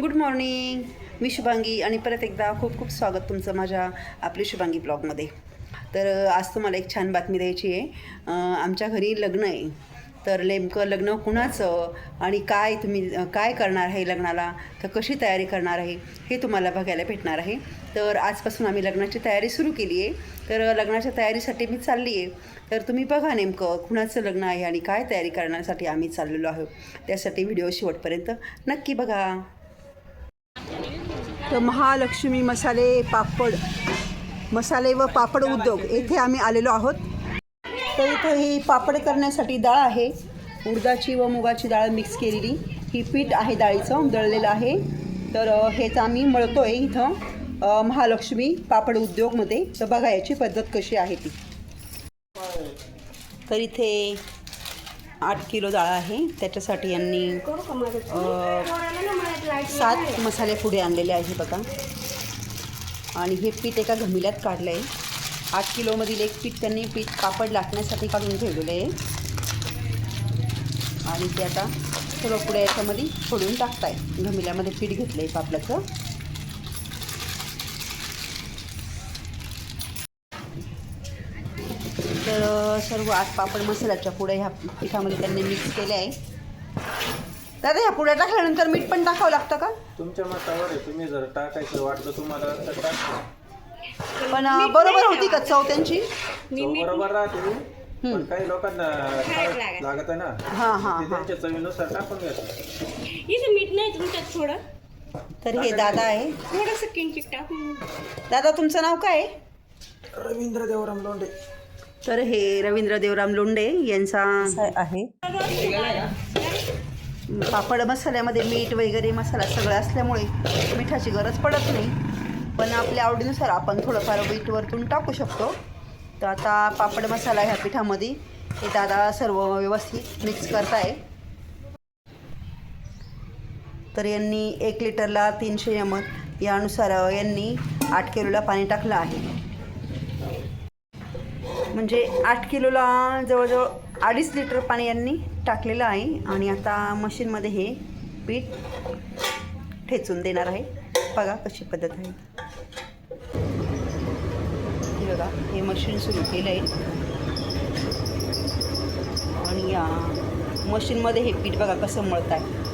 Good morning मी शुभांगी आणि परत एकदा खूप खूप स्वागत तुमचं माझ्या आपली शुभांगी ब्लॉगमध्ये. तर आज तुम्हाला एक छान बातमी द्यायची आहे. आमच्या घरी लग्न आहे. तर नेमकं लग्न कुणाचं आणि काय तुम्ही काय करणार आहे लग्नाला? तर कशी तयारी करणार आहे? हे तुम्हाला बघायला भेटणार आहे. तर आजपासून आम्ही लग्नाची तयारी सुरू केली आहे. तर लग्नाच्या तयारीसाठी मी चालली आहे. तर तुम्ही बघा नेमकं कुणाचं लग्न आहे आणि काय तयारी करण्यासाठी आम्ही चाललेलो आहोत. त्यासाठी व्हिडिओ शेवटपर्यंत नक्की बघा. तर महालक्ष्मी मसाले पापड मसाले व पापड उद्योग येथे आम्ही आलेलो आहोत. तर इथं ही पापड करण्यासाठी डाळ आहे. उडदाची व मुगाची डाळ मिक्स केलेली. ही पीठ आहे डाळीचं दळलेलं आहे. तर हेच आम्ही मळतो आहे इथं महालक्ष्मी पापड उद्योगमध्ये. तर बघा याची पद्धत कशी आहे ती. तर इथे आठ किलो डाळ आहे. त्याच्यासाठी यांनी सात मसाले पुढे आणलेले आहे बघा. आणि हे पीठ एका घमिल्यात काढलं आहे आठ किलोमधील एक पीठ त्यांनी पीठ पापड लाटण्यासाठी काढून ठेवलेलं आहे. आणि ते आता सर्व पुढे याच्यामध्ये फोडून टाकताय. घमिल्यामध्ये पीठ घेतलं आहे पापडाचं. तर सर्व आठ पापड मसाल्याच्या पुढे ह्या पिठामध्ये त्यांनी मिक्स केलं आहे दादा ह्या पुढे टाकल्यानंतर मीठ पण टाकावं लागतं का? तुमच्या मतावर आहे. तुम्ही जर टाकायचं वाटलं तुम्हाला तर टाका. पण अ, बरोबर होती का चव त्यांची? चव बरोबर राहते पण काही लोकांना खारट लागत आहे ना. हां हां ते हां. त्यांच्या चवीनुसार टाकून घ्यायचं इथं मीठ नाही तुमच्यात थोडं. तर हे दादा आहे. थोडंसं किंचित टाकून दादा तुमचं नाव काय आहे? रवींद्र देवराम लोंढे. तर हे रवींद्र देवराम लोंढे यांचा आहे. पापड मसाल्यामध्ये मीठ वगैरे मसाला सगळं असल्यामुळे मिठाची गरज पडत नाही. पण आपल्या आवडीनुसार आपण थोडंफार मीठ वरतून टाकू शकतो. तर आता पापड मसाला ह्या पिठामध्ये हे दादा सर्व व्यवस्थित मिक्स करताय. तर यांनी एक लिटरला तीनशे एम यानुसार यांनी आठ किलोला पाणी टाकलं आहे. म्हणजे आठ किलोला जवळजवळ अडीच लिटर पाणी यांनी टाकलेलं आहे आणि आता मशीनमध्ये हे पीठ ठेचून देणार आहे. बघा कशी पद्धत आहे. हे बघा हे मशीन सुरू केलं आहे. आणि या मशीनमध्ये हे पीठ बघा कसं मळत आहे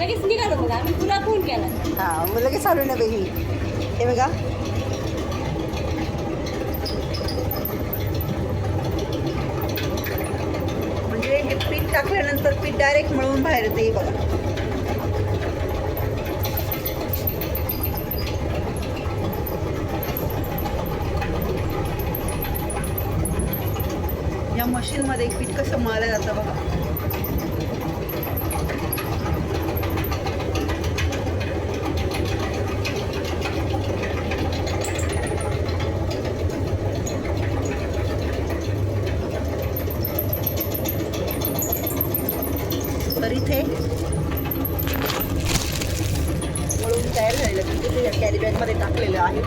लगेच निघालो मग आम्ही तुला फोन केला हां मग लगेच चालू ना बाई. हे बघा. म्हणजे पीठ टाकल्यानंतर पीठ डायरेक्ट मळून बाहेर येते हे बघा. या मशीनमध्ये पीठ कसं मळलं जातं बघा तर इथे वळून तयार झालेलं पीठ इथे या कॅरी बॅगमध्ये टाकलेलं आहे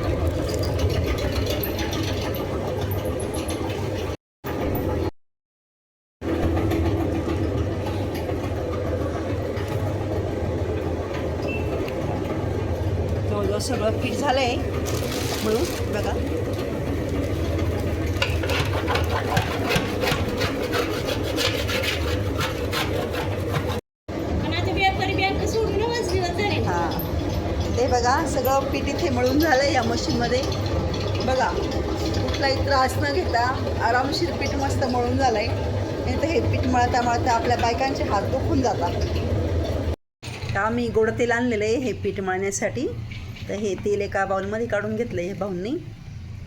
जवळजवळ सगळं पीठ झालं आहे म्हणून बघा. हां. ते बघा सगळं पीठ इथे मळून झालं या मशीनमध्ये. बघा कुठलाही त्रास न घेता आरामशीर पीठ मस्त मळून झालं आहे नाही तर हे पीठ मळता मळता आपल्या बायकांचे हात दुखून जातात. आम्ही गोड तेल आणलेलं आहे हे पीठ मळण्यासाठी. तर हे तेल एका बाउलमध्ये काढून घेतलं आहे भाऊंनी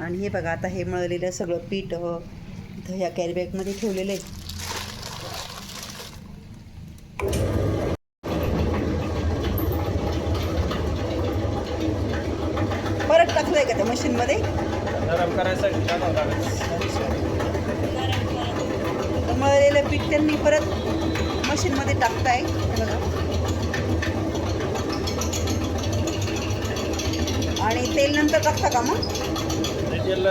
आणि हे बघा आता हे मळलेलं सगळं पीठ ह्या कॅरीबॅगमध्ये ठेवलेलं आहे. परत टाकलं आहे का त्या मशीनमध्ये करायसाठी मळलेलं पीठ त्यांनी परत मशीनमध्ये टाकताय. हे बघा. आणि तेल नंतर टाकता का मग? तेल.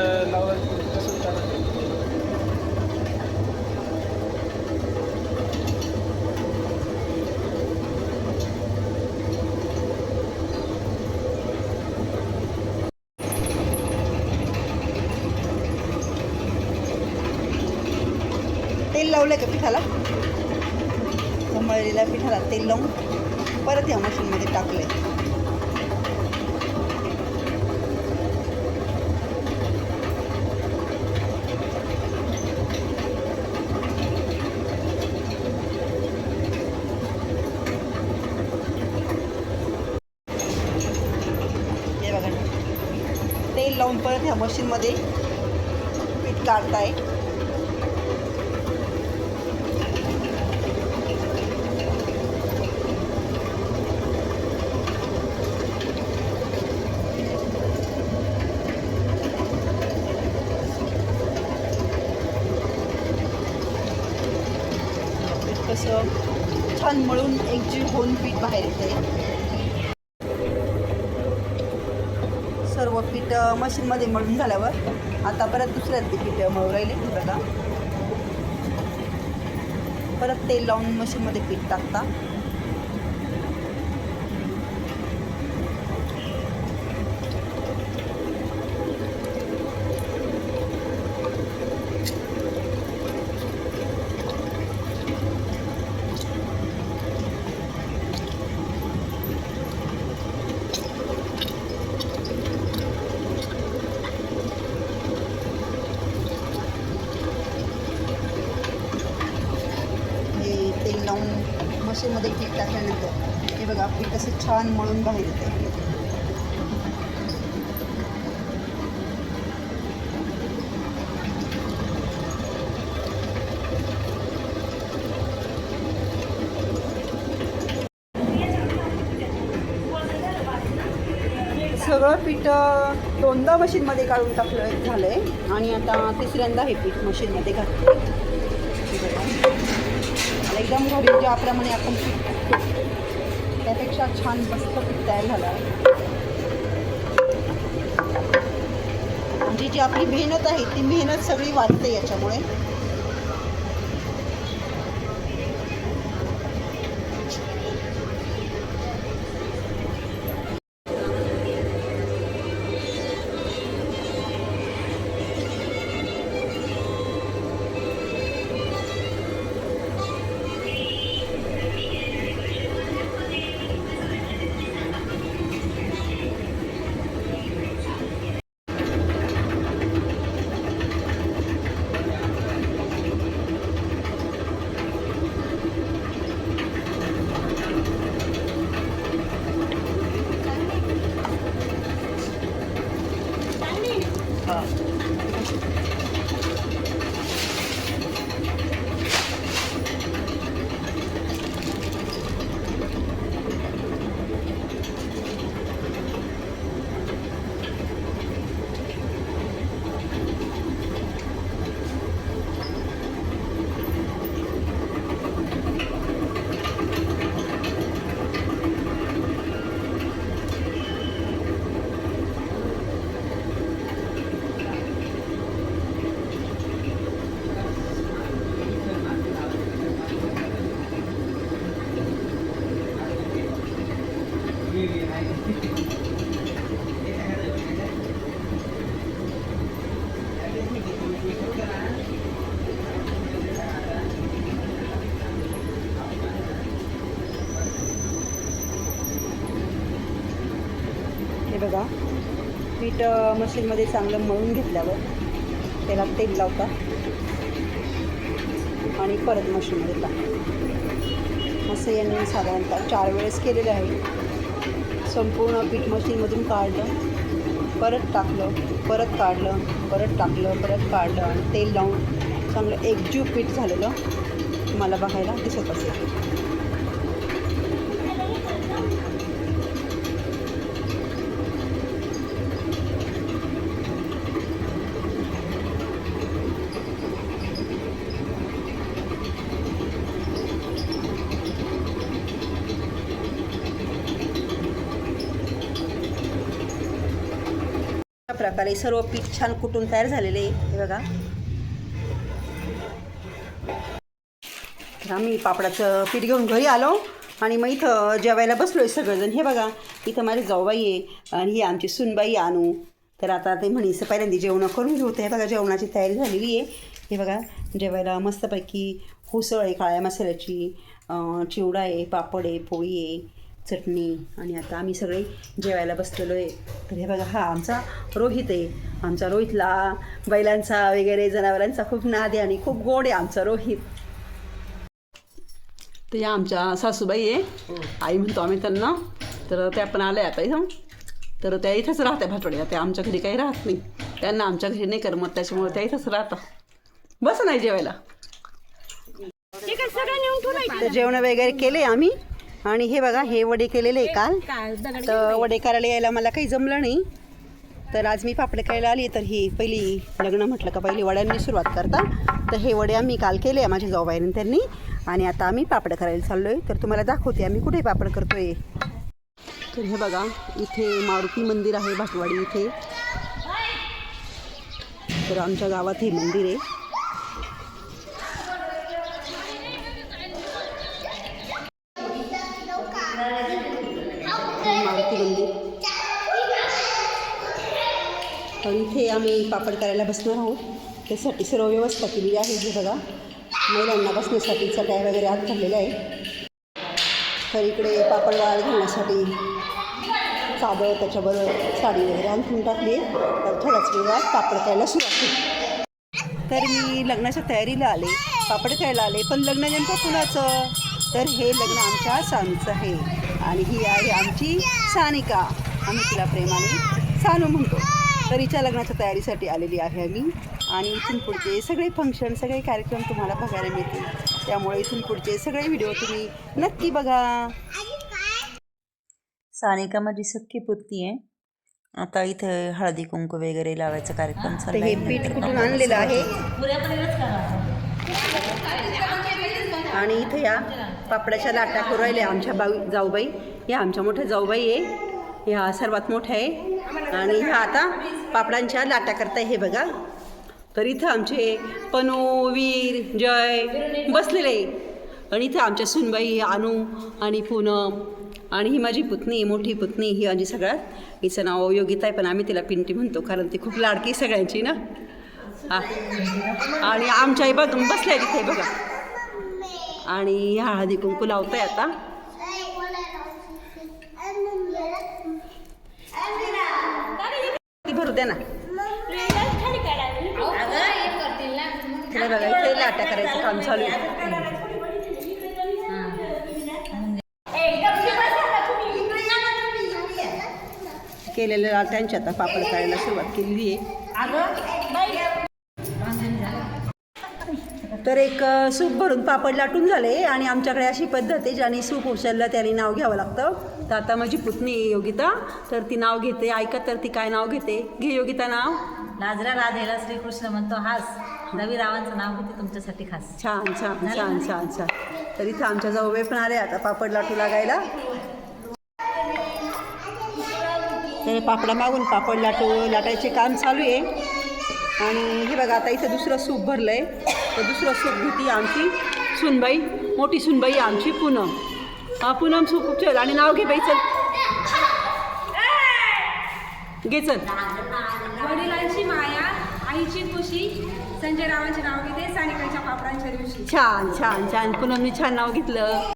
तेल लावलं का पिठाला? मळलेल्या पिठाला तेल लावून परत या मशीनमध्ये टाकले हे बघा तेल लावून परत ह्या मशीनमध्ये पीठ काढताय. कसं? छान मळून एकजीव होऊन पीठ बाहेर येते सर्व पीठ मशीनमध्ये मळून झाल्यावर आता परत दुसऱ्यात ते पीठ मळू राहिले बघा. परत तेल लावून मशीनमध्ये पीठ टाकता हे तेल लावून पीठ टाकल्यानंतर हे बघा पीठ असं छान मळून बाहेर येते. सगळं पीठ दोनदा मशीनमध्ये काढून टाकलं झालं आहे आणि आता तिसऱ्यांदा हे पीठ मशीनमध्ये घातलं एकदम घरी ज्याप्रमाणे म्हणजे आपण त्यापेक्षा छान मस्त पीठ तयार झालं आहे. म्हणजे जी आपली मेहनत आहे ती मेहनत सगळी वाढते याच्यामुळे. up. हे बघा पीठ मशीनमध्ये चांगलं मळून घेतल्यावर त्याला तेल लावता आणि परत मशीनमध्ये टाकता. असं यांनी साधारणतः चार वेळेस केलेलं आहे. संपूर्ण पीठ मशीनमधून काढलं परत टाकलं परत काढलं परत टाकलं परत काढलं आणि तेल लावून चांगलं एकजीव पीठ झालेलं मला बघायला दिसत असेल. प्रकारे सर्व पीठ छान कुटून तयार झालेले आहे. हे बघा. तर आम्ही पापडाचं पीठ घेऊन घरी आलो आणि मग इथं जेवायला बसलो आहे सगळेजण. हे बघा इथं माझी जाऊबाई आहे आणि ही आमची सुनबाई आणू तर आता ते म्हणीस पहिल्यांदा जेवणं करून घेऊ. हे बघा जेवणाची तयारी झालेली आहे. हे बघा जेवायला मस्तपैकी हुसळ आहे काळ्या मसाल्याची चिवडा आहे पापड आहे पोळी आहे. चटणी आणि आता आम्ही सगळे जेवायला बसलेलो आहे. तर हे बघा हा आमचा रोहित आहे. आमचा रोहितला बैलांचा वगैरे जनावरांचा खूप नाद आहे आणि खूप गोड आहे आमचा रोहित. तर या आमच्या सासूबाई आहे. आई म्हणतो आम्ही त्यांना. तर त्या पण आल्या आता इथं. तर त्या इथंच राहत्या भाटवड्या त्या आमच्या घरी काही राहत नाही. त्यांना आमच्या घरी नाही करमत त्याच्यामुळे त्या इथंच राहतात. बस नाही जेवायला. जेवण वगैरे केले आम्ही. आणि हे बघा हे वडे केलेले आहे काल. तर वडे करायला यायला मला काही जमलं नाही. तर आज मी पापडे करायला आली तर ही पहिली लग्न म्हटलं का पहिली वड्यांनी सुरुवात करता. तर हे वडे आम्ही काल केले आहे माझ्या जाऊबाईने त्यांनी. आणि आता आम्ही पापड करायला चाललो आहे तर तुम्हाला दाखवते आम्ही कुठे पापड करतो आहे तर हे बघा इथे मारुती मंदिर आहे भाटवाडी इथे. तर आमच्या गावात हे मंदिर आहे मारुती मंदिर तर इथे आम्ही पापड करायला बसणार आहोत. त्यासाठी सर्व व्यवस्था केलेली आहे हे बघा. महिलांना बसण्यासाठी चटाई वगैरे आत ठरलेल्या आहे तर इकडे पापड वाळ घालण्यासाठी चादर त्याच्याबरोबर साडी वगैरे आणखून टाकली तर थोड्याच वेळात पापड करायला सुरुवात केली तर मी लग्नाच्या तयारीला आले. पापड खायला आले पण लग्न नेमकं कुणाचं? तर हे लग्न आमच्या सानूचं आहे. आणि ही आहे आमची सानिका. आम्ही तिला प्रेमाने सानू म्हणतो. तर हिच्या लग्नाच्या तयारीसाठी आलेली आहे आम्ही. आणि इथून पुढचे सगळे फंक्शन सगळे कार्यक्रम तुम्हाला बघायला मिळतील. त्यामुळे इथून पुढचे सगळे व्हिडिओ तुम्ही नक्की बघा. सानिका माझी सख्खी पुतणी आहे. आता इथे हळदी कुंकू वगैरे लावायचा कार्यक्रम चालला हे पीठ कुठून आणलेलं आहे. आणि इथे या पापड्याच्या लाटा करू राहिल्या आमच्या बाऊ जाऊबाई. या आमच्या मोठ्या जाऊबाई आहे. ह्या सर्वात मोठ्या आहे. आणि ह्या आता पापडांच्या लाटा करताय हे बघा. तर इथं आमचे पनू वीर जय बसलेले आहे आणि इथं आमच्या सुनबाई अनु आणि पूनम आणि ही माझी पुतणी मोठी पुतणी ही माझी सगळ्यात. हिचं नाव योगिता आहे पण आम्ही तिला पिंटी म्हणतो कारण ती खूप लाडकी सगळ्यांची ना. हां. आणि आमच्या आई बघ बसल्या तिथे बघा. आणि हळदी कुंकू लावताय आता. ती भरू द्या ना. बघा इथे लाट्या करायचं काम चालू आहे केलेल्या लाट्यांची आता पापड करायला सुरुवात केलेली आहे. तर एक सूप भरून पापड लाटून झाले आणि आमच्याकडे अशी पद्धत आहे ज्याने सूप उचललं त्याने नाव घ्यावं लागतं. तर आता माझी पुतणी योगिता. तर ती नाव घेते. ऐका तर ती काय नाव घेते? घे योगिता नाव. लाजरा राधेला श्रीकृष्ण म्हणतो हास. रवी रावांचं नाव घेते तुमच्यासाठी खास. छान छान छान छान छान. तर इथं आमच्या जाऊबाई पण आले आता पापड लाटू लागायला. तर पापडा मागून पापड लाटू लाटायचे काम चालू आहे. आणि हे बघा आता इथं दुसरं सूप भरलं आहे तर दुसरं सूप घेते आमची. सुनबाई मोठी सुनबाई आमची पूनम. हा पूनम सूप उचल आणि नाव घे बाई चल. घे चल. वडिलांची माया आईची खुशी संजय रावांचे नाव घेते सानिकाच्या पापडांच्या दिवशी. छान छान छान. पूनमने छान नाव घेतलं.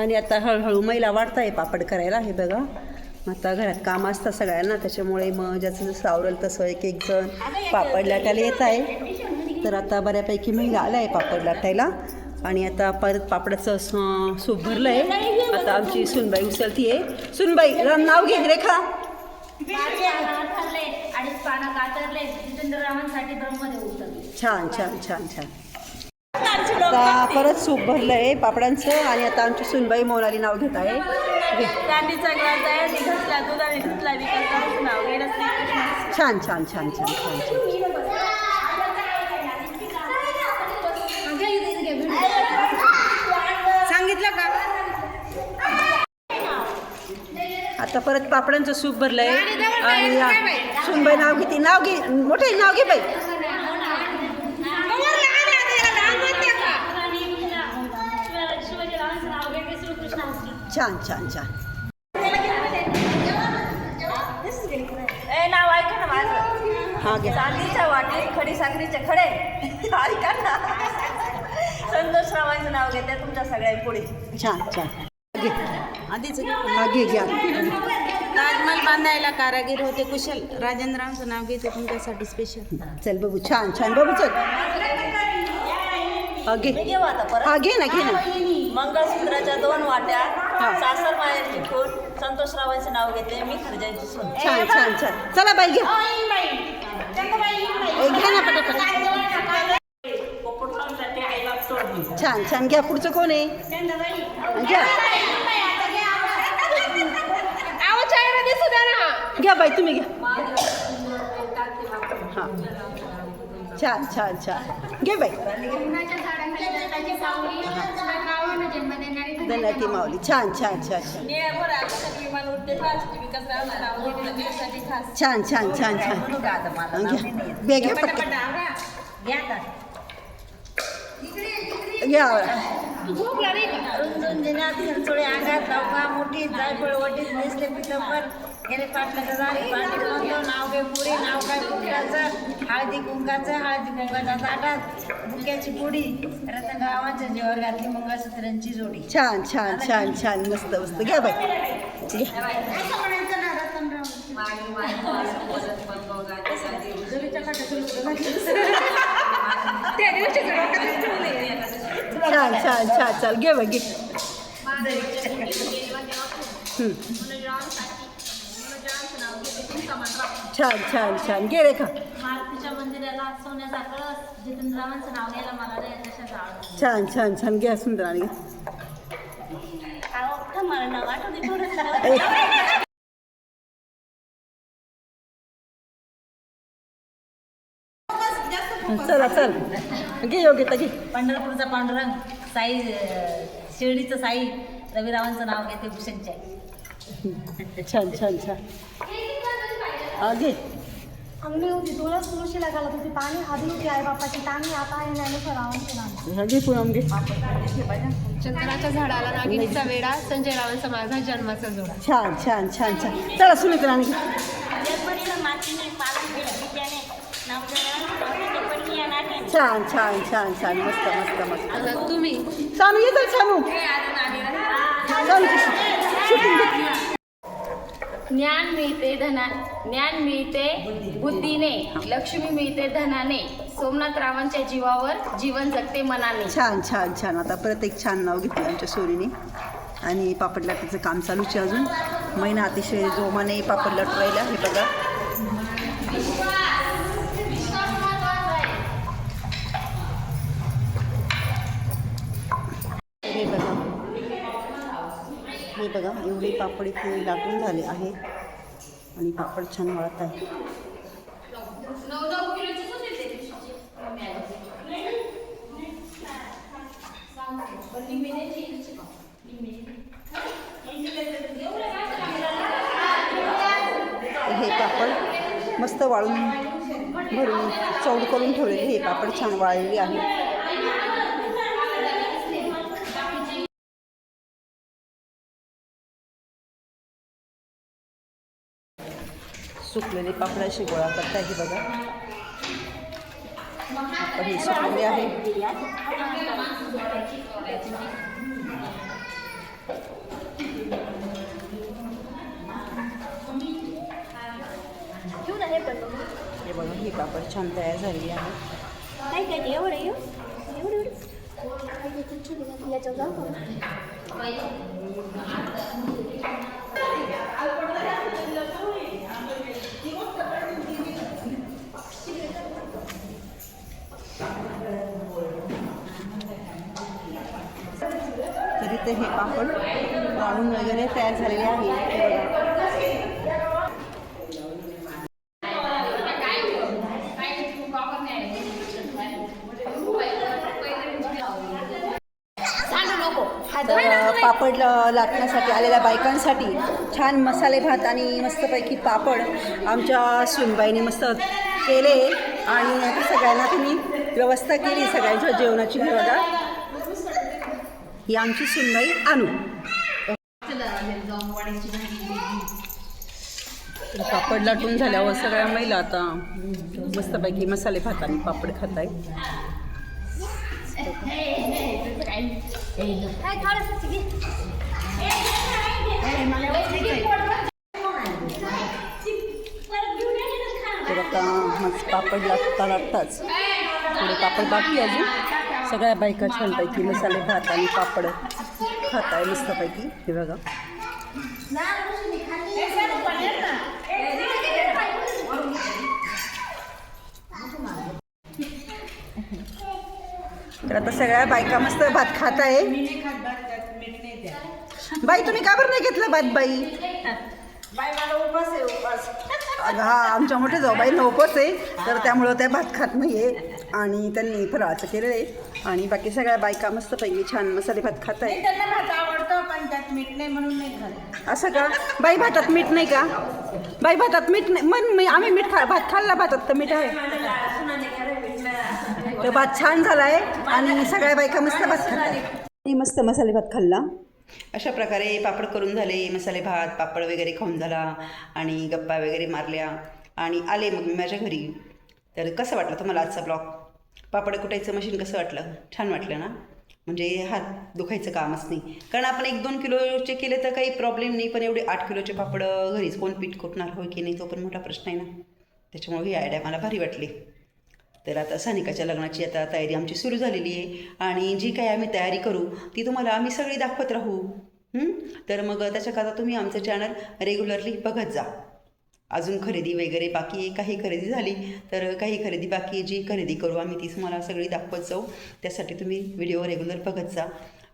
आणि आता हळूहळू महिला वाढत आहे पापड करायला हे बघा. आता घरात काम असतं सगळ्यांना त्याच्यामुळे मग ज्याचं जसं आवडेल तसं एक एक जण पापड लाटायला येत आहे. तर आता बऱ्यापैकी महिला आल्या आहे पापड लाटायला आणि आता परत पापडाचं सूप भरलं आहे आता आमची सुनबाई उचलती आहे सुनबाई नाव घे रेखा. छान छान छान छान. आता परत सूप भरलं आहे पापडांचं. आणि आता आमची सुनबाई मोनाली नाव घेत आहे. छान छान छान छान छान छान. आता परत पापडांचं सूप भरलंय. आणि सुनबाई नाव घेते. नाव घे. मोठे नाव घे बाई. छान छान छान. नाव ऐका ना माझं. हा घ्या. चांदीच्या वाटेत खडी साखरीचे खडे. ऐका ना. संतोष रावांचं नाव घेते तुमच्या सगळ्या पुढे छान छान. आधीच हा घे घ्या. ताजमहल बांधायला कारागीर होते. कुशल. राजेंद्रांचं नाव घेते तुमच्यासाठी स्पेशल चल बघू. छान छान. बघू चल. हा घे घेऊ आता परत घे ना घे ना. मंगळसूत्राच्या दोन वाट्या हा. सासर माहेरची खून संतोष रावांचं नाव घेते मी खरजायची सून. छान छान छान. चला बाई घ्या ए, घ्या ना पटापट. छान छान. घ्या. पुढचं कोण आहे? घ्या. घ्या बाई तुम्ही घ्या. हां. छान छान छान. घे बाई. धन्याची माऊली. छान छान छान छान. छान छान छान छान. घ्या. बे घ्या पटकन. घ्या. आता. घ्या अंगात लवका मोठी जायफळ वटीत नेसले पण गेले पाटलं झाली. पाणी म्हणतो नाव घे पुरी नाव काय कुंकाचं हळदी कुंकाचं हळदी कुंकाच्या ताटात बुक्याची पुडी. रतन रावांच्या जीवावर घातली मंगळसूत्रांची जोडी. छान छान छान छान. मस्त मस्त. घ्या बाई. छान छान छान. छान घे बाई घे. छान छान छान. घे रेखा. मारुतीच्या मंदिराला नाव मला तशाच आवडत छान छान छान. घ्या सुंदर आणि मला नाव आठवते थोडं चला चल. घे योग्यता घे. पंढरपूरचा पांडुरंग साई शिर्डीचं साई रविरावांचं नाव घेते भूषणच्या. छान छान छान. हा घे अंगणी होती तुळस तुळशीला घालत होती. पाणी आधी होती आई बापाची ताणी आता आहे ज्ञानेश्वर रावांची नाणी हा घे चंद्राच्या झाडाला नागिनीचा वेडा संजय रावांचा माझा जन्माचा जोडा. छान छान छान छान. चला सुनीत राणी. छान छान छान छान. मस्त मस्त मस्त. तुम्ही सानू ये तर सानू. सानू ज्ञान मिळते धना ज्ञान मिळते बुद्धीने. लक्ष्मी मिळते धनाने. सोमनाथ रावांच्या जीवावर जीवन जगते मनाने. छान छान छान. आता परत एक छान नाव घेतलं आमच्या सोरीने आणि पापड लाटायचं काम चालूच आहे अजून. महिना अतिशय जोमाने पापड लटवायला हे बघा हे बघा हे बघा एवढे पापड इथे लाटून झाले आहे आणि पापड छान वळत आहे हे पापड मस्त वाळून भरून चौड करून ठेवलेले. हे पापड छान वाळलेले आहे सुकलेले पापड गोळा करता हे बघा. पापड हे सुकलेले आहे. हे पण. हे बघा हे पापड छान तयार झालेले आहे. काय काय एवढं येऊ? एवढं एवढं? याच्यावर जाऊ का तरी ते हे पापड वाळून वगैरे तयार झालेले आहे. पापड लाटण्यासाठी आलेल्या बायकांसाठी छान मसाले भात आणि मस्तपैकी पापड आमच्या सुनबाईने मस्त केले. आणि सगळ्यांना तुम्ही व्यवस्था केली सगळ्यांच्या जेवणाची बघा. यांची आमची सुनबाई आणू पापड लाटून झाल्यावर सगळ्या महिला आता मस्तपैकी मसाले भात आणि पापड खात आहे तर आता मस्त पापड लागता लागताच थोडे पापड बाकी अजून. सगळ्या बायका छानपैकी मसाले भात आणि पापड खात आहे मस्तपैकी हे बघा. तर आता सगळ्या बायका मस्त भात खात आहे. बाई तुम्ही का बरं नाही घेतलं भात बाई? अगं हा आमच्या मोठे जाऊ बाई उपवास आहे. तर त्यामुळं त्या भात खात नाही आहे आणि त्यांनी फराळाचं केलेलं आहे. आणि बाकी सगळ्या बायका मस्त पैकी छान मसाले भात खात आहे त्यांना भात आवडतो पण त्यात मीठ नाही म्हणून नाही खात. असं का? बाई भातात मीठ नाही का? बाई भातात मीठ नाही मन मी आम्ही मीठ खा भात खाल्ला भातात तर मीठ आहे. तर भात छान झाला आहे आणि सगळ्या बायका मस्त भात खातात. मी मस्त मसाले भात खाल्ला. अशा प्रकारे पापड करून झाले मसाले भात पापड वगैरे खाऊन झाला आणि गप्पा वगैरे मारल्या आणि आले मग मी माझ्या घरी. तर कसं वाटलं तुम्हाला आजचा ब्लॉग पापड कुटायचं मशीन कसं वाटलं? छान वाटलं ना? म्हणजे हात दुखायचं कामच नाही. कारण आपण एक दोन किलोचे केले तर काही प्रॉब्लेम नाही पण एवढे आठ किलोचे पापड घरीच कोण पीठ कुटणार? होय की नाही? तो पण मोठा प्रश्न आहे ना. त्याच्यामुळे ही आयडिया मला भारी वाटली. तर आता सानिकाच्या लग्नाची आता तयारी आमची सुरू झालेली आहे. आणि जी काही आम्ही तयारी करू ती तुम्हाला आम्ही सगळी दाखवत राहू. तर मग त्याच्याकरता तुम्ही आमचं चॅनल रेग्युलरली बघत जा. अजून खरेदी वगैरे बाकी काही खरेदी झाली तर काही खरेदी बाकी जी खरेदी करू आम्ही ती तुम्हाला सगळी दाखवत जाऊ. त्यासाठी तुम्ही व्हिडिओ रेग्युलर बघत जा.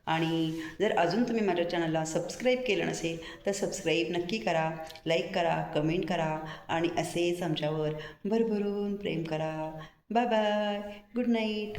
आणि जर अजून तुम्ही माझ्या चॅनलला सबस्क्राईब केलं नसेल तर सबस्क्राईब नक्की करा लाईक करा कमेंट करा आणि असेच आमच्यावर भरभरून प्रेम करा. Bye bye good night